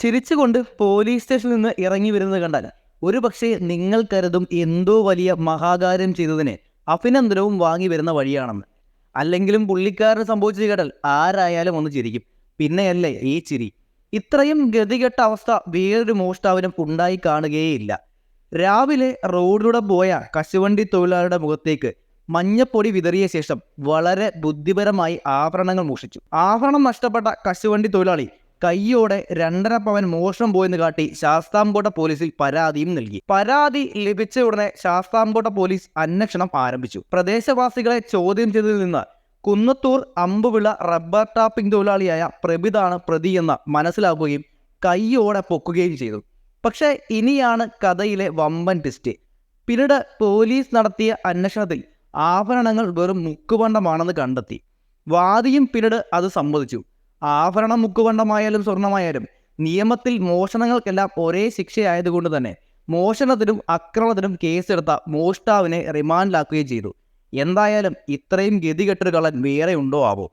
ചിരിച്ചുകൊണ്ട് പോലീസ് സ്റ്റേഷനിൽ നിന്ന് ഇറങ്ങി വരുന്നത് കണ്ടാൽ ഒരു പക്ഷേ നിങ്ങൾ കരുതും എന്തോ വലിയ മഹാകാര്യം ചെയ്തതിന് അഭിനന്ദനവും വാങ്ങി വരുന്ന വഴിയാണെന്ന്. അല്ലെങ്കിലും പുള്ളിക്കാരന് സംഭവിച്ചത് കേട്ടാൽ ആരായാലും ഒന്ന് ചിരിക്കും. പിന്നെയല്ലേ ഈ ചിരി. ഇത്രയും ഗതികെട്ട അവസ്ഥ വേറൊരു മോഷ്ടാവിനും ഉണ്ടായി കാണുകയേയില്ല. രാവിലെ റോഡിലൂടെ പോയ കശുവണ്ടി തൊഴിലാളിയുടെ മുഖത്തേക്ക് മഞ്ഞപ്പൊടി വിതറിയ ശേഷം വളരെ ബുദ്ധിപരമായി ആഭരണങ്ങൾ മോഷിച്ചു ആഭരണം നഷ്ടപ്പെട്ട കശുവണ്ടി തൊഴിലാളി കയ്യോടെ രണ്ടര പവൻ മോഷണം പോയെന്ന് കാട്ടി ശാസ്താംകോട്ട പോലീസിൽ പരാതിയും നൽകി. പരാതി ലഭിച്ച ഉടനെ ശാസ്താംകോട്ട പോലീസ് അന്വേഷണം ആരംഭിച്ചു. പ്രദേശവാസികളെ ചോദ്യം ചെയ്തതിൽ നിന്ന് കുന്നത്തൂർ അമ്പുവിള റബ്ബർ ടാപ്പിംഗ് തൊഴിലാളിയായ പ്രഭിതാണ് പ്രതിയെന്ന് മനസ്സിലാക്കുകയും കയ്യോടെ പൊക്കുകയും ചെയ്തു. പക്ഷേ ഇനിയാണ് കഥയിലെ വമ്പൻ ട്വിസ്റ്റ് പിന്നീട് പോലീസ് നടത്തിയ അന്വേഷണത്തിൽ ആഭരണങ്ങൾ വെറും മുക്കുപണ്ടമാണെന്ന് കണ്ടെത്തി. വാദിയും പിന്നീട് അത് സമ്മതിച്ചു. ആഭരണം മുക്കുപണ്ടമായാലും സ്വർണമായാലും നിയമത്തിൽ മോഷണങ്ങൾക്കെല്ലാം ഒരേ ശിക്ഷയായതുകൊണ്ട് തന്നെ മോഷണത്തിനും അക്രമത്തിനും കേസെടുത്ത മോഷ്ടാവിനെ റിമാൻഡിലാക്കുകയും ചെയ്തു. എന്തായാലും ഇത്രയും ഗതികെട്ടൊരു കള്ളൻ വേറെ ഉണ്ടോ ആവോ?